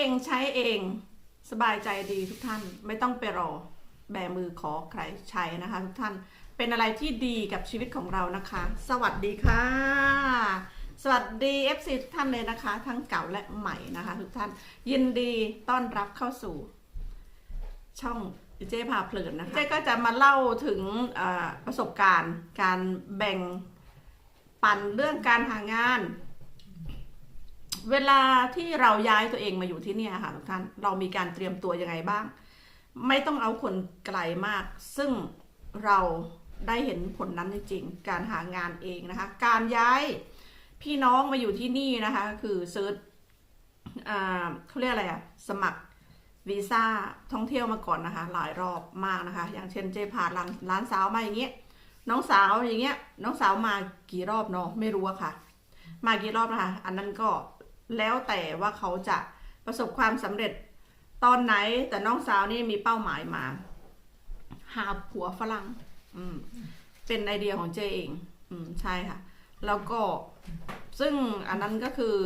องใช้เอง สบายใจดีทุกท่านไม่ต้องไปรอแบมือขอใครใช้นะคะ ทุกท่านเป็นอะไรที่ดีกับชีวิตของเรานะคะ สวัสดีค่ะ สวัสดี FC ทุกท่านเลยนะคะ ทั้งเก่าและใหม่นะคะ ทุกท่านยินดีต้อนรับเข้าสู่ ช่องเจ๊พาเพลินนะคะเจ๊ก็จะมาเล่าถึงประสบการณ์ การแบ่งปันเรื่องการหางาน เวลาที่เราย้ายตัวเองมาอยู่ที่นี่ค่ะทุกท่านเรามีการเตรียมตัวยังไงบ้าง ไม่ต้องเอาคนไกลมาก ซึ่งเราได้เห็นผลนั้นจริงๆ การหางานเองนะคะ การย้ายพี่น้องมาอยู่ที่นี่นะคะ คือเซิร์ชเขาเรียกอะไรอะสมัครวีซ่าท่องเที่ยวมาก่อนนะคะ หลายรอบมากนะคะ อย่างเช่นเจพาร้านร้านสาวมาอย่างเงี้ยน้องสาวอย่างเงี้ยน้องสาวมากี่รอบเนาะไม่รู้อะค่ะ มากี่รอบนะคะ อันนั้นก็ แล้วแต่ว่าเขาจะประสบความสำเร็จตอนไหน แต่น้องสาวนี่มีเป้าหมายมา หาผัวฝรั่งอืมเป็นไอเดียของเจเอง อืมใช่ค่ะ แล้วก็ซึ่งอันนั้นก็คือ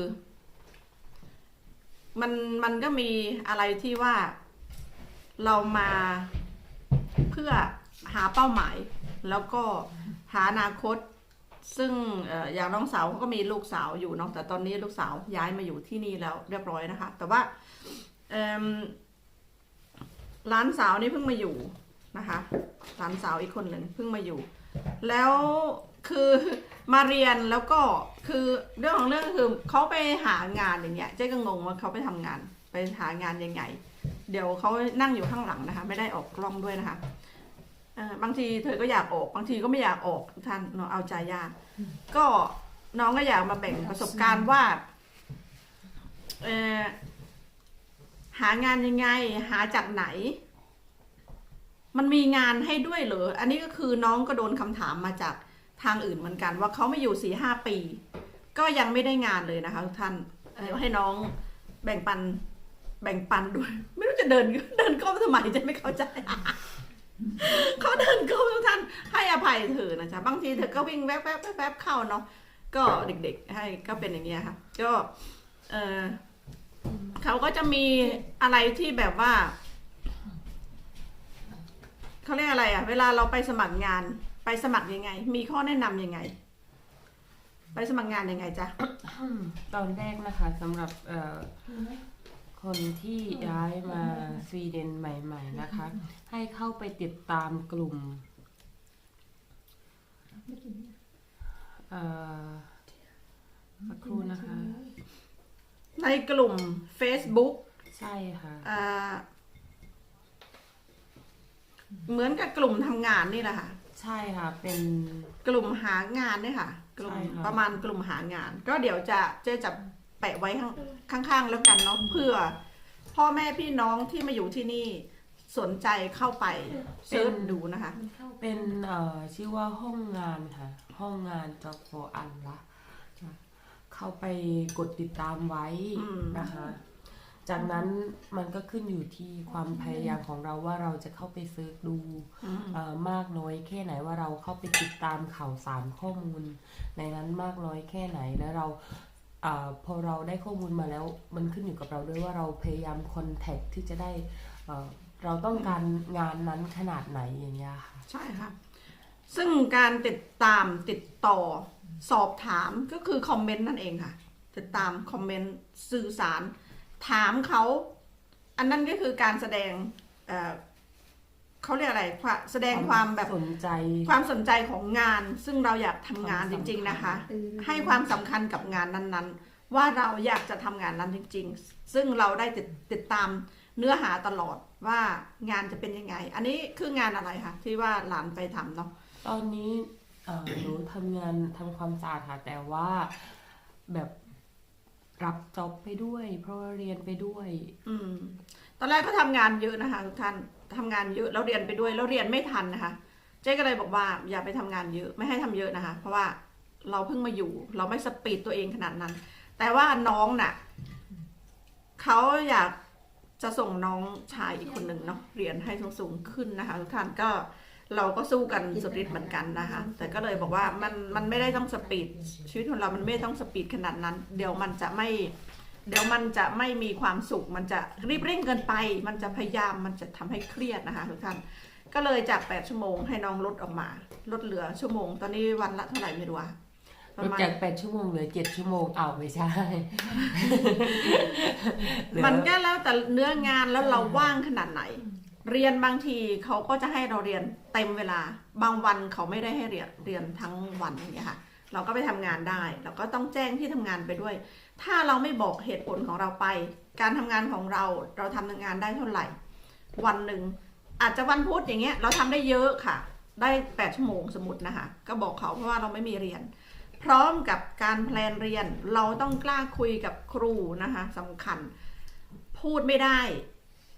มันมันก็มีอะไรที่ว่าเรามาเพื่อหาเป้าหมาย แล้วก็หาอนาคต ซึ่งอย่างน้องสาวเขาก็มีลูกสาวอยู่เนาะแต่ตอนนี้ลูกสาวย้ายมาอยู่ที่นี่แล้วเรียบร้อยนะคะ แต่ว่าร้านสาวนี่เพิ่งมาอยู่นะคะร้านสาวอีกคนหนึ่งเพิ่งมาอยู่ แล้วคือมาเรียนแล้วก็คือเรื่องของเรื่องคือเขาไปหางานอย่างเงี้ยเจ๊ก็งงว่าเขาไปทำงานไปหางานยังไง เดี๋ยวเขานั่งอยู่ข้างหลังนะคะ ไม่ได้ออกกล้องด้วยนะคะ บางทีเธอก็อยากออก บางทีก็ไม่อยากออกทุกท่านเนาะเอาใจยาก ก็น้องก็อยากมาแบ่งประสบการณ์ว่าเอ่อหางานยังไง หาจากไหน มันมีงานให้ด้วยเหรอ อันนี้ก็คือน้องก็โดนคำถามมาจากทางอื่นเหมือนกัน ว่าเขาไม่อยู่สี่ห้าปี ก็ยังไม่ได้งานเลยนะคะทุกท่านเดี๋ยวให้น้องแบ่งปันแบ่งปันด้วย ไม่รู้จะเดินเดินก้มทำไมจะไม่เข้าใจ เขาเดินก้มทุกท่านให้อภัยเธอนะจ๊ะบางทีเธอก็วิ่งแวบแวบแวบแวบเข้าเนาะก็เด็ก ๆ ให้ก็เป็นอย่างเงี้ยค่ะก็เออเขาก็จะมีอะไรที่แบบว่าเขาเรียกอะไรอะเวลาเราไปสมัครงานไปสมัครยังไง มีข้อแนะนำยังไง ไปสมัครงานยังไงจ๊ะตอนแรกนะคะสำหรับเออ คนที่ย้ายมาสวีเดนใหม่ ๆ นะคะ ให้เข้าไปติดตามกลุ่มเอ่อสักครู่นะคะ ในกลุ่ม Facebook ใช่ค่ะอ่าเหมือนกับกลุ่มทำงานนี่แหละค่ะ ใช่ค่ะ เป็นกลุ่มหางานเนี่ยค่ะ กลุ่มใช่ค่ะ ประมาณกลุ่มหางาน ก็เดี๋ยวจะเจ๊จะแปะไว้ข้างข้าง ๆ แล้วกันเนาะเพื่อ พ่อแม่พี่น้องที่มาอยู่ที่นี่สนใจเข้าไปเซิร์ชดูนะคะ เป็นเอ่อชื่อว่าห้องงานค่ะ ห้องงานจอบโฟอันละเข้าไปกดติดตามไว้อืมนะคะ จากนั้นมันก็ขึ้นอยู่ที่ความพยายามของเราว่าเราจะเข้าไปเซิร์ชดูอืมเอ่อมากน้อยแค่ไหนว่าเราเข้าไปติดตามข่าวสารข้อมูล ในนั้นมากน้อยแค่ไหนแล้วเรา อพอเราได้ข้อมูลมาแล้วมันขึ้นอยู่กับเราด้วยว่าเราพยายามคอนแทคที่จะได้เราต้องการงานนั้นขนาดไหนอย่างเงี้ยค่ะใช่ค่ะ ซึ่งการติดตามติดต่อสอบถามก็คือคอมเมนต์นั่นเองค่ะ ติดตามคอมเมนต์สื่อสาร ถามเขา อันนั้นก็คือการแสดง เอ่อเขาเรียกอะไรความแสดงความแบบสนใจ ความสนใจของงาน ซึ่งเราอยากทำงานจริง ๆนะคะ ให้ความสำคัญกับงานนั้นๆ ว่าเราอยากจะทำงานนั้นจริง ๆ ซึ่งเราได้ติดติดตามเนื้อหาตลอดว่างานจะเป็นยังไง อันนี้คืองานอะไรคะที่ว่าหลานไปทำเนาะตอนนี้เอ่อหนูทำงานทำความสะอาดค่ะแต่ว่าแบบรับจ็อบไปด้วย เพราะว่าเรียนไปด้วย อืม ตอนแรกก็ทำงานเยอะนะคะทุกท่านทำงานเยอะแล้วเรียนไปด้วยแล้วเรียนไม่ทันนะคะ เจ๊ก็เลยบอกว่าอย่าไปทำงานเยอะไม่ให้ทำเยอะนะคะ เพราะว่าเราเพิ่งมาอยู่ เราไม่สปีดตัวเองขนาดนั้น แต่ว่าน้องน่ะเขาอยากจะส่งน้องชายอีกคนหนึ่งเนาะเรียนให้สูงๆขึ้นนะคะทุกท่านก็เราก็สู้กันสุดฤทธิ์เหมือนกันนะคะ แต่ก็เลยบอกว่ามันมันไม่ได้ต้องสปีดชีวิตของเรามันไม่ต้องสปีดขนาดนั้น เดี๋ยวมันจะไม่ เดี๋ยวมันจะไม่มีความสุข มันจะรีบเร่งเกินไป มันจะพยายาม มันจะทำให้เครียดนะคะทุกท่าน ก็เลยจาก 8 ชั่วโมงให้น้องลดออกมา ลดเหลือชั่วโมง ตอนนี้วันละเท่าไหร่ไม่รู้อะปลระดมาณจาก 8 ชั่วโมงเหลือ 7 ชั่วโมงอ้าวไม่ใช่เหลือมันก็แล้วแต่เนื้องานแล้วเราว่างขนาดไหน เรียนบางทีเขาก็จะให้เราเรียนเต็มเวลา บางวันเขาไม่ได้ให้เรียน เรียนทั้งวันอย่างเงี้ยค่ะ เราก็ไปทำงานได้ เราก็ต้องแจ้งที่ทำงานไปด้วย ถ้าเราไม่บอกเหตุผลของเราไป การทำงานของเราเราทำงานได้เท่าไหร่ วันหนึ่งอาจจะวันพุธอย่างเงี้ยเราทำได้เยอะค่ะ ได้แปดชั่วโมงสมมตินะคะก็บอกเขาเพราะว่าเราไม่มีเรียน พร้อมกับการแพลนเรียน เราต้องกล้าคุยกับครูนะคะสำคัญ พูดไม่ได้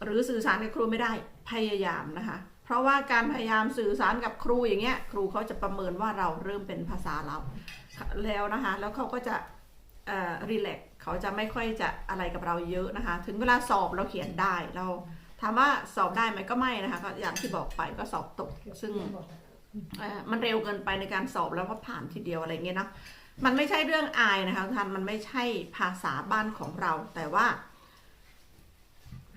หรือสื่อสารกับครูไม่ได้พยายามนะคะ เพราะว่าการพยายามสื่อสารกับครูอย่างเงี้ย ครูเขาจะประเมินว่าเราเริ่มเป็นภาษาเราแล้วนะคะ แล้วเขาก็จะรีแลกเขาจะไม่ค่อยจะอะไรกับเราเยอะนะคะ ถึงเวลาสอบเราเขียนได้เราถามว่าสอบได้ไหมก็ไม่นะคะก็อย่างที่บอกไปก็สอบตก ซึ่งมันเร็วเกินไปในการสอบแล้วก็ผ่านทีเดียวอะไรเงี้ยนะมันไม่ใช่เรื่องอายนะคะท่านมันไม่ใช่ภาษาบ้านของเรา แต่ว่า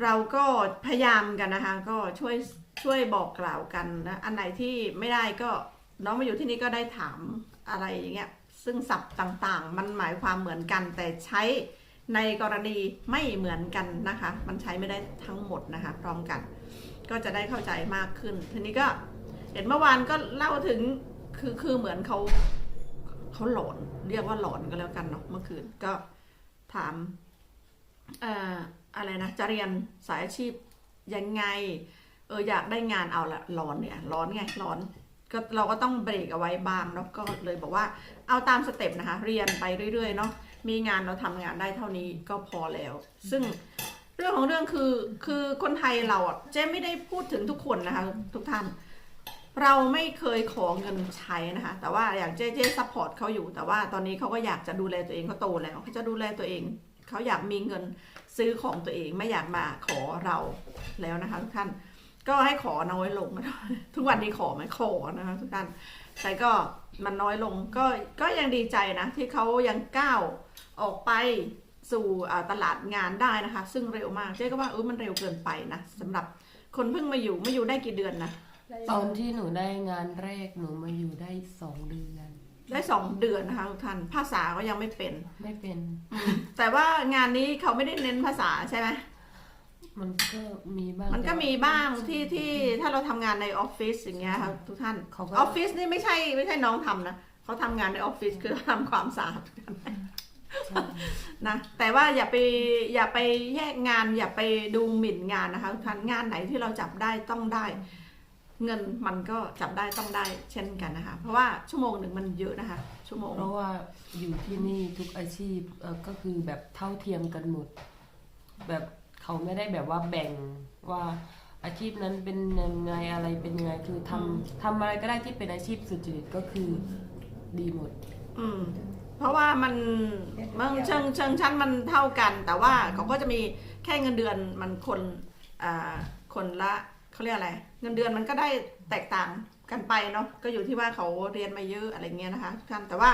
เราก็พยายามกันนะคะ ก็ช่วย ช่วยบอกกล่าวกันนะ อันไหนที่ไม่ได้ก็น้องมาอยู่ที่นี่ก็ได้ถามอะไรอย่างเงี้ย ซึ่งศัพท์ต่างๆ มันหมายความเหมือนกัน แต่ใช้ในกรณีไม่เหมือนกันนะคะ มันใช้ไม่ได้ทั้งหมดนะคะ พร้อมกัน ก็จะได้เข้าใจมากขึ้น ทีนี้ก็เห็นเมื่อวานก็เล่าถึงคือคือเหมือนเขาเขาหลอนเรียกว่าหลอนก็แล้วกันเนาะเมื่อคืนก็ถามเอ่ออะไรนะจะเรียนสายอาชีพยังไง เอออยากได้งานเอาละร้อนเนี่ยร้อนไงร้อนก็เราก็ต้องเบรกเอาไว้บ้างเนาะก็เลยบอกว่าเอาตามสเต็ปนะคะ เรียนไปเรื่อยๆเนาะมีงานเราทำงานได้เท่านี้ก็พอแล้ว ซึ่งเรื่องของเรื่องคือคือคนไทยเราอะเจ๊ไม่ได้พูดถึงทุกคนนะคะ ทุกท่าน เราไม่เคยขอเงินใช้นะคะ แต่ว่าอย่างเจ๊เจ๊ซัพพอร์ตเขาอยู่ แต่ว่าตอนนี้เขาก็อยากจะดูแลตัวเองเขาโตแล้วเขาจะดูแลตัวเองเขาอยากมีเงินซื้อของตัวเองไม่อยากมาขอเราแล้วนะคะทุกท่าน ก็ให้ขอน้อยลง ทุกวันนี้ขอไหมขอนะคะทุกท่านแต่ก็มันน้อยลงก็ก็ยังดีใจนะ ที่เขายังก้าวออกไปสู่อ่าตลาดงานได้นะคะ ซึ่งเร็วมากเจ๊ก็ว่าเออมันเร็วเกินไปนะสำหรับคนเพิ่งมาอยู่ไม่อยู่ได้กี่เดือนนะตอนที่หนูได้งานแรกหนูมาอยู่ได้2เดือน ได้สองเดือนนะคะทุกท่านภาษาก็ยังไม่เป็นไม่เป็น แต่ว่างานนี้เขาไม่ได้เน้นภาษาใช่ไหม มันก็มีบ้าง มันก็แต่มีบ้างที่ที่ถ้าเราทำงานในออฟฟิศอย่างเงี้ยค่ะทุกท่านเขาก็ออฟฟิศนี่ไม่ใช่ไม่ใช่น้องทำนะเขาทำงานในออฟฟิศคือทำความสะอาดใช่ นะแต่ว่าอย่าไปอย่าไปแยกงานอย่าไปดูหมิ่นงานนะคะทุกท่านงานไหนที่เราจับได้ต้องได้ เงินมันก็จับได้ต้องได้เช่นกันนะคะ เพราะว่าชั่วโมงหนึ่งมันเยอะนะคะ ชั่วโมง เพราะว่าอยู่ที่นี่ทุกอาชีพเอ่อก็คือแบบเท่าเทียมกันหมด แบบ เขาไม่ได้แบบว่าแบ่งว่าอาชีพนั้นเป็นยังไงอะไรเป็นยังไงคือทำทำอะไรก็ได้ที่เป็นอาชีพสุจริตก็คือดีหมด อืม เพราะว่ามันมันเชิงเชิงชั้นมันเท่ากัน แต่ว่าเขาก็จะมีแค่เงินเดือนมันคนอ่าคนละเขาเรียกอะไร เงินเดือนมันก็ได้แตกต่างกันไปเนาะก็อยู่ที่ว่าเขาเรียนมาเยอะอะไรเงี้ยนะคะทุกท่านแต่ว่า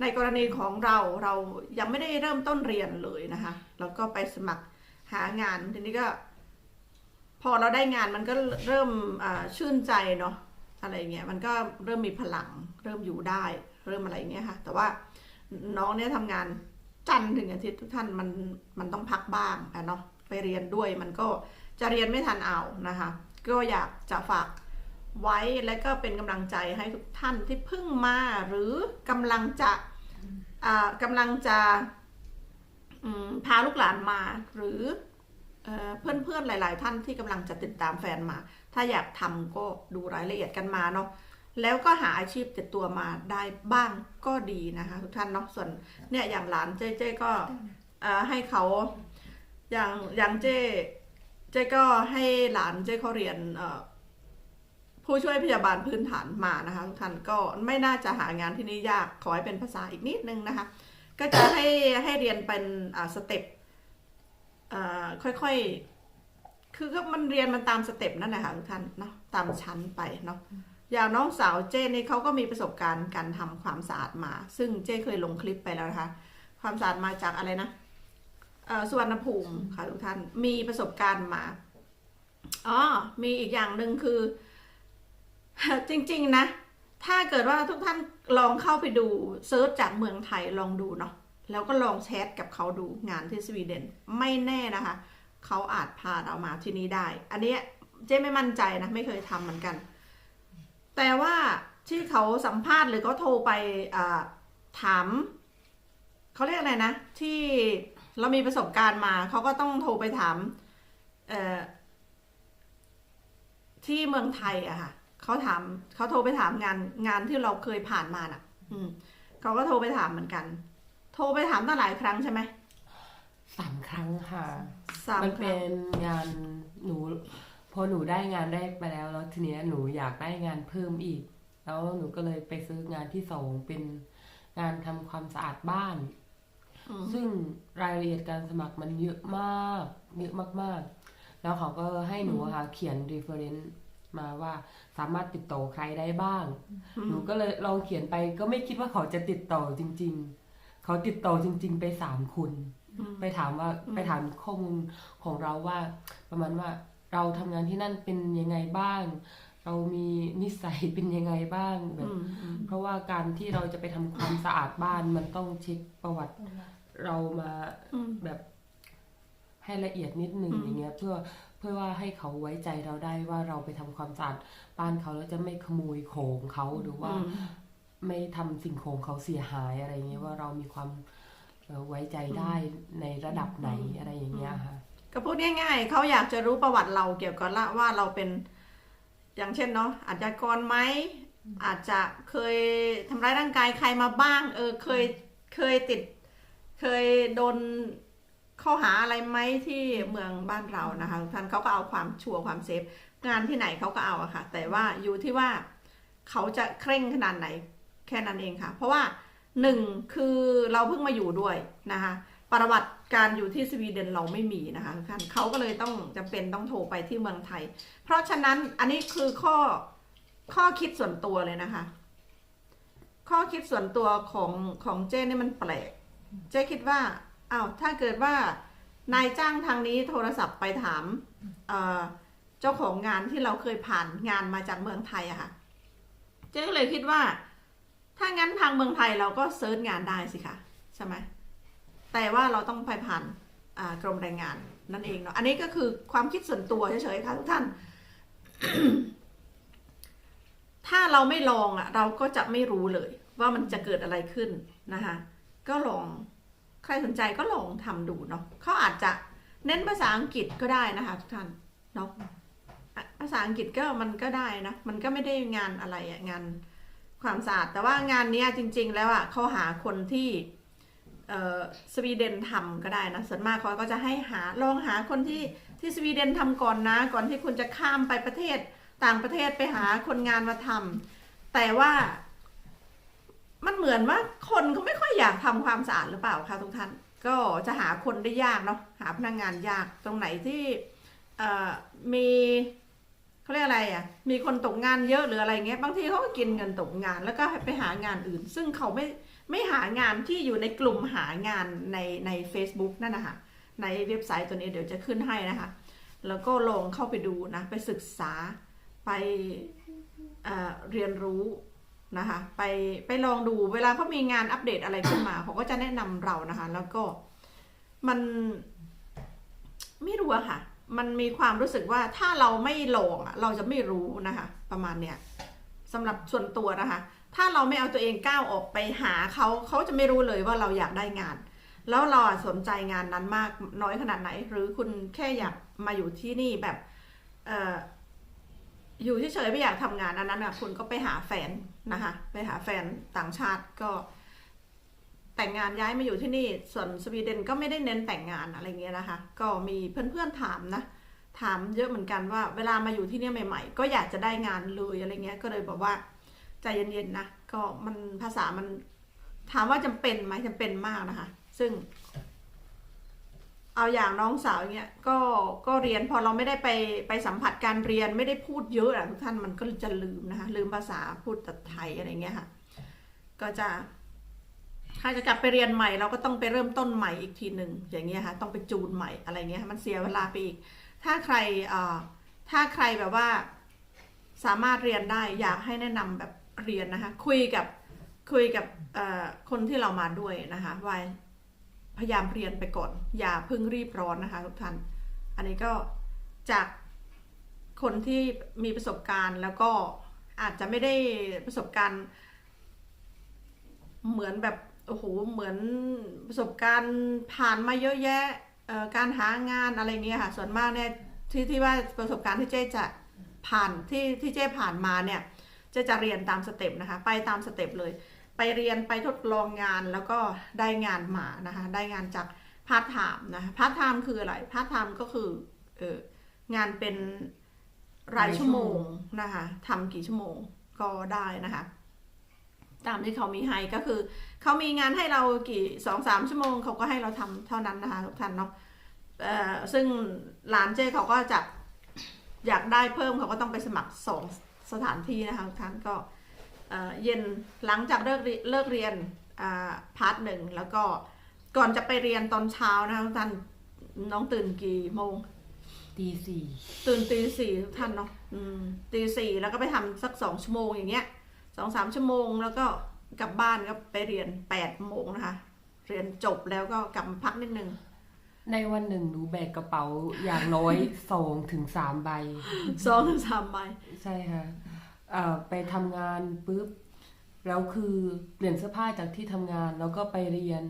ในกรณีของเราเรายังไม่ได้เริ่มต้นเรียนเลยนะคะแล้วก็ไปสมัคร หางานทีนี้ก็ พอเราได้งานมันก็เริ่มชื่นใจเนาะอะไรเงี้ยมันก็เริ่มมีพลัง เริ่มอยู่ได้ เริ่มอะไรเงี้ยค่ะ แต่ว่าน้องเนี่ยทำงานจันทร์ถึงอาทิตย์ทุกท่านมันมันต้องพักบ้างอะเนาะไปเรียนด้วยมันก็จะเรียนไม่ทันเอานะคะ ก็อยากจะฝากไว้และก็เป็นกำลังใจให้ทุกท่านที่เพิ่งมาหรือกำลังจะอ่ากำลังจะ พาลูกหลานมาหรือเอ่อเพื่อนๆหลาย ๆ ท่านที่กำลังจะติดตามแฟนมา ถ้าอยากทำก็ดูรายละเอียดกันมาเนาะแล้วก็หาอาชีพติดตัวมาได้บ้างก็ดีนะคะ ทุกท่านเนาะส่วนเนี่ยอย่างหลานเจ๊เจ๊ก็ให้เขาอย่างอย่างเจ๊เจ๊ก็ให้หลานเจ๊เขาเรียนผู้ช่วยพยาบาลพื้นฐานมานะคะทุกท่านก็ไม่น่าจะหางานที่นี่ยากขอให้เป็นภาษาอีกนิดนึงนะคะ ก็จะให้ให้เรียนเป็นอ่าสเต็ปอ่าค่อยๆ คือก็มันเรียนมันตามสเต็ปนั่นแหละค่ะทุกท่านเนาะตามชั้นไปเนาะอย่างน้องสาวเจ้นี่เขาก็มีประสบการณ์การทำความสะอาดมา ซึ่งเจ้เคยลงคลิปไปแล้วนะคะ ความสะอาดมาจากอะไรนะอ่อสุวรรณภูมิค่ะทุกท่านมีประสบการณ์มาอ๋อมีอีกอย่างหนึ่งคือ จริง ๆ นะ ถ้าเกิดว่าทุกท่านลองเข้าไปดูเซิร์ชจากเมืองไทยลองดูเนาะแล้วก็ลองแชทกับเขาดูงานที่สวีเดนไม่แน่นะคะ เขาอาจพาเรามาที่นี่ได้ อันนี้เจ๊ไม่มั่นใจนะไม่เคยทำเหมือนกัน แต่ว่าที่เขาสัมภาษณ์หรือเขาโทรไปถามเขาเรียกอะไรนะ ที่เรามีประสบการณ์มาเขาก็ต้องโทรไปถามที่เมืองไทยอะค่ะ เขาถามเขาโทรไปถามงานงานที่เราเคยผ่านมาน่ะ อืมเขาก็โทรไปถามเหมือนกัน โทรไปถามตั้งหลายครั้งใช่ไหมสามครั้งค่ะสามมันคเป็รั้งนงานหนู พอหนูได้งานแรกไปแล้ว แล้วทีเนี้ยหนูอยากได้งานเพิ่มอีก แล้วหนูก็เลยไปซื้องานที่สองเป็นงานทำความสะอาดบ้าน อืมซึ่งรายละเอียดการสมัครมันเยอะมาก เยอะมากๆ แล้วเขาก็ให้หนูอะค่ะเขียน reference มาว่าสามารถติดต่อใครได้บ้าง หนูก็เลยลองเขียนไปก็ไม่คิดว่าเขาจะติดต่อจริง ๆ เขาติดต่อจริง ๆ ไปสามคนอืมไปถามว่าอืมไปถามข้อมูลของเราว่า ประมาณว่าเราทำงานที่นั่นเป็นยังไงบ้าง เรามีนิสัยเป็นยังไงบ้างแบอืบมอืมเพราะว่าการที่เราจะไปทำความสะอาดบ้านมันต้องเช็คประวัติเรามาอืมแบบให้ละเอียดนิดหนึ่งอืมอย่างเงี้ยเพื่อ เพื่อว่าให้เขาไว้ใจเราได้ว่าเราไปทำความสะอาดบ้านเขาแล้วจะไม่ขโมยของเขาหรือว่าอืมไม่ทำสิ่งของเขาเสียหายอะไรเงี้ยว่าเรามีความเอ่อไว้ใจได้ในระดับไหนอะไรอย่างเงี้ยค่ะก็พูดง่ายๆเขาอยากจะรู้ประวัติเราเกี่ยวกับละว่าเราเป็น อย่างเช่นเนาะอาชญากรไหมอาจจะเคยทำร้ายร่างกายใครมาบ้าง เออเคยเคยติด เคยโดน ข้อหาอะไรไหมที่เมืองบ้านเรานะคะท่านเขาก็เอาความชัวร์ความเซฟงานที่ไหนเขาก็เอาอะค่ะ แต่ว่าอยู่ที่ว่าเขาจะเคร่งขนาดไหนแค่นั้นเองค่ะ เพราะว่าหนึ่งคือเราเพิ่งมาอยู่ด้วยนะคะ ประวัติการอยู่ที่สวีเดนเราไม่มีนะคะท่านเขาก็เลยต้องจำเป็นต้องโทรไปที่เมืองไทย เพราะฉะนั้นอันนี้คือข้อข้อคิดส่วนตัวเลยนะคะ ข้อคิดส่วนตัวของของเจ้นี่มันแปลก เจ๊คิดว่า อ้าวถ้าเกิดว่านายจ้างทางนี้โทรศัพท์ไปถามเอ่อเจ้าของงานที่เราเคยผ่านงานมาจากเมืองไทยอะค่ะ เจ๊ก็เลยคิดว่า ถ้างั้นทางเมืองไทยเราก็เซิร์ชงานได้สิคะใช่ไหมแต่ว่าเราต้องไปผ่านกรมแรงงานนั่นเองเนาะอันนี้ก็คือความคิดส่วนตัวเฉยๆค่ะทุกท่าน ถ้าเราไม่ลองอะเราก็จะไม่รู้เลย ว่ามันจะเกิดอะไรขึ้นนะคะก็ลอง รสนใจก็ลองทำดูเนาะเขาอาจจะเน้นภาษาอังกฤษก็ได้นะคะทุกท่านเนาะภาษาอังกฤษก็มันก็ได้นะ มันก็ไม่ได้งานอะไรอะงานความสะอาด แต่ว่างานนี้จริง ๆ แล้วอะเขาหาคนที่เอ่อสวีเดนทำก็ได้นะส่วนมากเขาก็จะให้หาลองหาคนที่ที่สวีเดนทำก่อนนะ ก่อนที่คุณจะข้ามไปประเทศต่างประเทศไปหาคนงานมาทำแต่ว่า มันเหมือนว่าคนก็ไม่ค่อยอยากทำความสะอาดหรือเปล่าคะทุกท่าน ก็จะหาคนได้ยากเนาะหาพนักงานยากตรงไหนที่มีเขาเรียกอะไรอะมีคนตกงานเยอะหรืออะไรเงี้ยบางทีเขาก็กินเงินตกงานแล้วก็ไปหางานอื่น ซึ่งเขาไม่ไม่หางานที่อยู่ในกลุ่มหางานในใน Facebook นั่นนะคะในเว็บไซต์ตัวนี้เดี๋ยวจะขึ้นให้นะคะ แล้วก็ลองเข้าไปดูนะ ไปศึกษาไปเเรียนรู้ นะคะ ไปไปลองดูเวลาเขามีงานอัปเดตอะไรขึ้นมาเขาก็จะแนะนำเรานะคะ แล้วก็มันไม่รู้อะค่ะ มันมีความรู้สึกว่าถ้าเราไม่ลองอะเราจะไม่รู้นะคะ ประมาณเนี้ยสำหรับส่วนตัวนะคะ ถ้าเราไม่เอาตัวเองก้าวออกไปหาเขาเขาจะไม่รู้เลยว่าเราอยากได้งาน แล้วเราสนใจงานนั้นมากน้อยขนาดไหน หรือคุณแค่อยากมาอยู่ที่นี่แบบอออยู่เฉยๆไม่อยากทำงานอันนั้นอะคุณก็ไปหาแฟน นะคะไปหาแฟนต่างชาติก็แต่งงานย้ายมาอยู่ที่นี่ ส่วนสวีเดนก็ไม่ได้เน้นแต่งงานอะไรเงี้ยนะคะ ก็มีเพื่อนๆถามนะ ถามเยอะเหมือนกันว่า เวลามาอยู่ที่นี่ใหม่ ๆ ก็อยากจะได้งานเลยอะไรเงี้ย ก็เลยบอกว่าใจเย็นๆนะ ก็มันภาษามันถามว่าจำเป็นไหมจำเป็นมากนะคะ ซึ่ง เอาอย่างน้องสาวอย่างเงี้ยก็ก็เรียนพอเราไม่ได้ไปไปสัมผัสการเรียนไม่ได้พูดเยอะอะทุกท่านมันก็จะลืมนะคะลืมภาษาพูดแต่ไทยอะไรเงี้ยค่ะ ก็จะใครจะกลับไปเรียนใหม่เราก็ต้องไปเริ่มต้นใหม่อีกทีหนึ่งอย่างเงี้ยค่ะต้องไปจูนใหม่อะไรเงี้ยมันเสียเวลาไปอีก ถ้าใครเอ่อถ้าใครแบบว่าสามารถเรียนได้อยากให้แนะนำแบบเรียนนะคะคุยกับคุยกับเอ่อคนที่เรามาด้วยนะคะว่า พยายามเรียนไปก่อน อย่าเพิ่งรีบร้อนนะคะทุกท่าน อันนี้ก็จากคนที่มีประสบการณ์แล้วก็อาจจะไม่ได้ประสบการณ์ เหมือนแบบโอ้โหเหมือนประสบการณ์ผ่านมาเยอะแยะการหางานอะไรเงี้ยค่ะ ส่วนมากเนี่ยที่ที่ว่าประสบการณ์ที่เจ๊จะผ่านที่ที่เจ๊ผ่านมาเนี่ยเจ๊จะเรียนตามสเต็ปนะคะ ไปตามสเต็ปเลย ไปเรียนไปทดลองงานแล้วก็ได้งานมานะคะได้งานจากพาร์ทไทม์นะคะพาร์ทไทม์คืออะไรพาร์ทไทม์ก็คือเอองานเป็นรายชั่วโมงนะคะทำกี่ชั่วโมงก็ได้นะคะตามที่เขามีให้ก็คือเขามีงานให้เรากี่สองสามชั่วโมงเขาก็ให้เราทำเท่านั้นนะคะทุกท่านเนาะเอ่อซึ่งร้านเจ้เขาก็จะอยากได้เพิ่มเขาก็ต้องไปสมัครสองสถานที่นะคะทุกท่านก็ เอ่อเย็นหลังจากเลิกเรีเลิกเรียนอ่าพาร์ทหนึ่งแล้วก็ก่อนจะไปเรียนตอนเช้านะคะทุกท่านน้องตื่นกี่โมงตีสี่ตื่นตีสี่ทุกท่านเนาะอืมตีสี่แล้วก็ไปทำสักสองชั่วโมงอย่างเงี้ยสองสามชั่วโมงแล้วก็กลับบ้านก็ไปเรียนแปดโมงนะคะ เรียนจบแล้วก็กลับมาพักนิดนึงในวันหนึ่งหนูแบกกระเป๋าอย่างน้อยสองถึงสามใบสองถึงสามใบ ใช่ค่ะเอ่อ ไปทำงานปุ๊บแล้วคือเปลี่ยนเสื้อผ้าจากที่ทำงาน แล้วก็ไปเรียน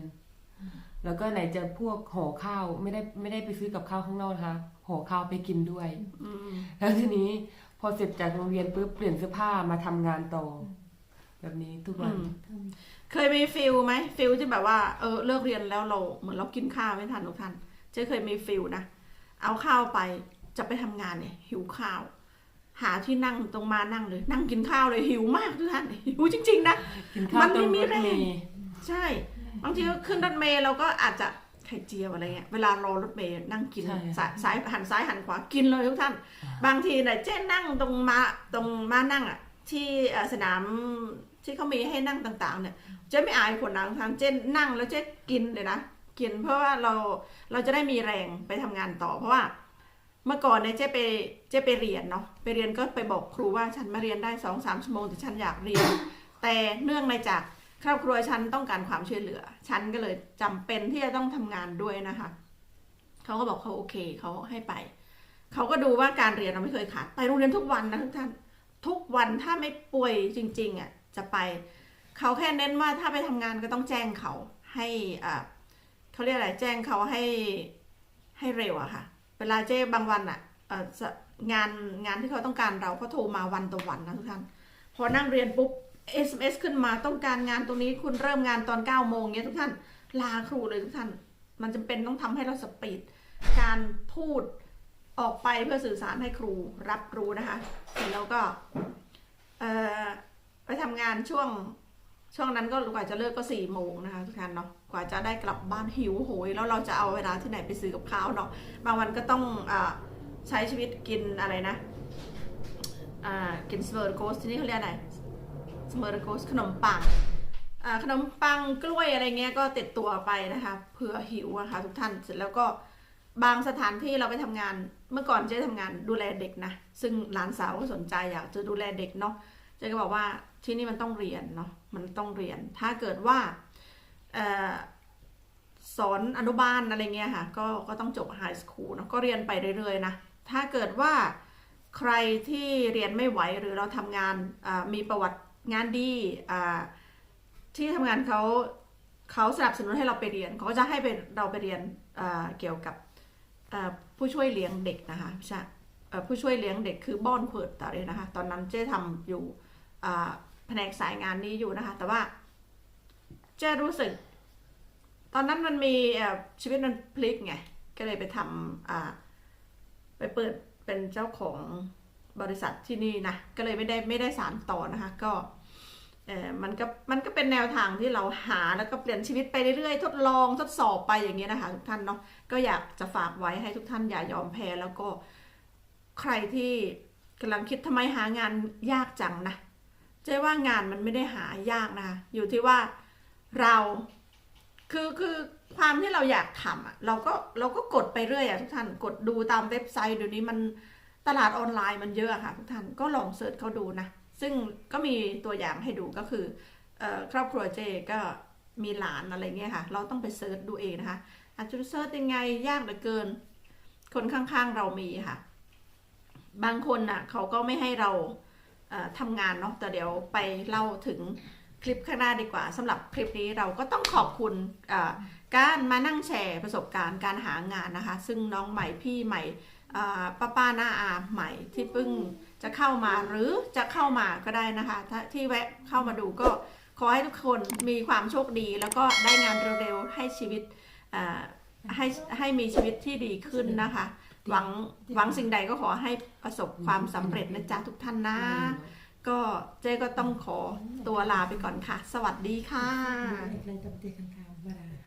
แล้วก็ไหนจะพวกห่อข้าวไม่ได้ไม่ได้ไปซื้อกับข้าวข้างนอกนะคะห่อข้าวไปกินด้วยอืมแล้วทีนี้พอเสร็จจากโรงเรียนปุ๊บเปลี่ยนเสื้อผ้ามาทำงานต่อแบบนี้ทุกวัน เคยมีฟิลไหมฟิลที่แบบว่าเออเลิกเรียนแล้วเราเหมือนเรากินข้าวไม่ทันทุกท่านเจ๊เคยมีฟิลนะเอาข้าวไปจะไปทำงานเนี่ยหิวข้าว หาที่นั่งตรงมานั่งเลย นั่งกินข้าวเลยหิวมากทุกท่านหิวจริง ๆ นะกินข้าวมันตไม่รงมีรถแรงเมล์ใช่ บางทีก็ขึ้นรถเมล์เราก็อาจจะไข่เจียวอะไรเงี้ยเวลารอรถเมล์นั่งกินสายซ้ายหันซ้ายหันขวากินเลยทุกท่าน บางทีเนี่ยเจ๊นั่งตรงมาตรงมานั่งอะ ที่เอ่อสนามที่เขามีให้นั่งต่าง ๆ เนี่ยเจ๊ไม่อายคนนะทุกท่านเจ๊นั่งแล้วเจ๊กินเลยนะกินเพราะว่าเราเราจะได้มีแรงไปทำงานต่อเพราะว่า เมื่อก่อนเนี่ยเจ๊ไปเจ๊ไปเรียนเนาะไปเรียนก็ไปบอกครูว่าฉันมาเรียนได้สองสามชั่วโมงแต่ฉันอยากเรียน แต่เนื่องในจากครอบครัวฉันต้องการความช่วยเหลือ ฉันก็เลยจำเป็นที่จะต้องทำงานด้วยนะคะเขาก็บอกเขาโอเคเขาให้ไปเขาก็ดูว่าการเรียนเราไม่เคยขาดไปโรงเรียนทุกวันนะทุกท่านทุกวันถ้าไม่ป่วยจริงๆอะจะไปเขาแค่เน้นว่าถ้าไปทำงานก็ต้องแจ้งเขาให้อ่าเขาเรียกอะไรแจ้งเขาให้ให้เร็วอะค่ะ เวลาเจ้บางวันอะอะงานงานที่เขาต้องการเราก็โทรมาวันต่อวันนะทุกท่าน พอนั่งเรียนปุ๊บ SMS ขึ้นมาต้องการงานตรงนี้คุณเริ่มงานตอน9โมงเงี้ยทุกท่านลาครูเลยทุกท่าน มันจำเป็นต้องทำให้เราสปีดการพูดออกไปเพื่อสื่อสารให้ครูรับรู้นะคะเสร็จแล้วก็ไปทำงานช่วง ช่วงนั้นก็กว่าจะเลิกก็สี่โมงนะคะทุกท่านเนาะกว่าจะได้กลับบ้านหิวโหย แล้วเราจะเอาเวลาที่ไหนไปซื้อกับข้าวเนาะบางวันก็ต้องอใช้ชีวิตกินอะไรนะกินสเวอร์โกสที่นี่เขาเรียกอะไรสเมอร์โกสขนมปังขนมปังกล้วยอะไรเงี้ยก็ติดตัวไปนะคะเผื่อหิวนะคะทุกท่านเสร็จแล้วก็บางสถานที่เราไปทำงานเมื่อก่อนเจ๊ทำงานดูแลเด็กนะซึ่งหลานสาวก็สนใจอยากจะดูแลเด็กเนาะเจ๊ก็บอกว่าที่นี่มันต้องเรียนเนาะ มันต้องเรียน ถ้าเกิดว่าออสอนอนุบาลอะไรเงี้ยค่ะ ก็ก็ต้องจบไฮสคูลนะก็เรียนไปเรื่อยๆนะ ถ้าเกิดว่าใครที่เรียนไม่ไหวหรือเราทำงานมีประวัติงานดีที่ทำงานเขาเขาสนับสนุนให้เราไปเรียนเขาจะให้ไปเราไปเรียนเกี่ยวกับผู้ช่วยเลี้ยงเด็กนะคะไม่ใช่ผู้ช่วยเลี้ยงเด็กคือบ้อนเพิดต่อเลยนะคะ ตอนนั้นเจ๊ทำอยู่ ผนกสายงานนี้อยู่นะคะ แต่ว่าเจ๊รู้สึก ตอนนั้นมันมีชีวิตมันพลิกไง ก็เลยไปทำไปเปิดเป็นเจ้าของบริษัทที่นี่นะ ก็เลยไม่ได้ไม่ได้สารต่อนะคะ ก็มันก็มันก็เป็นแนวทางที่เราหาแล้วก็เปลี่ยนชีวิตไปเรื่อยๆ ทดลองทดสอบไปอย่างเงี้ยนะคะทุกท่านเนาะก็อยากจะฝากไว้ให้ทุกท่านอย่ายอมแพ้แล้วก็ใครที่กำลังคิดทำไมหางานยากจังนะ เจ๊ว่างานมันไม่ได้หายากนะคะอยู่ที่ว่าเราคือคือความที่เราอยากทำอะเราก็เราก็กดไปเรื่อยอะทุกท่านกดดูตามเว็บไซต์เดี๋ยวนี้มันตลาดออนไลน์มันเยอะค่ะทุกท่านก็ลองเสิร์ชเขาดูนะ ซึ่งก็มีตัวอย่างให้ดูก็คืออครอบครัวเจก็มีหลานอะไรเงี้ยค่ะ เราต้องไปเสิร์ชดูเองนะคะ อาจจะเสิร์ชยังไงยากเหลือเกิน คนข้างๆเรามีค่ะ บางคนน่ะเขาก็ไม่ให้เรา ทำงานเนาะแต่เดี๋ยวไปเล่าถึงคลิปข้างหน้าดีกว่าสำหรับคลิปนี้เราก็ต้องขอบคุณการมานั่งแชร์ประสบการณ์การหางานนะคะ ซึ่งน้องใหม่พี่ใหม่ป้าป้าหน้าอาใหม่ที่เพิ่งจะเข้ามาหรือจะเข้ามาก็ได้นะคะที่แวะเข้ามาดูก็ขอให้ทุกคนมีความโชคดี แล้วก็ได้งานเร็วๆให้ชีวิตให้ให้มีชีวิตที่ดีขึ้นนะคะ หวังหวังสิ่งใดก็ขอให้ประสบความสำเร็จนะจ๊ะทุกท่านนะ ก็เจ๊ก็ต้องขอตัวลาไปก่อนค่ะ สวัสดีค่ะ Like, like, tapos kan ka, bara.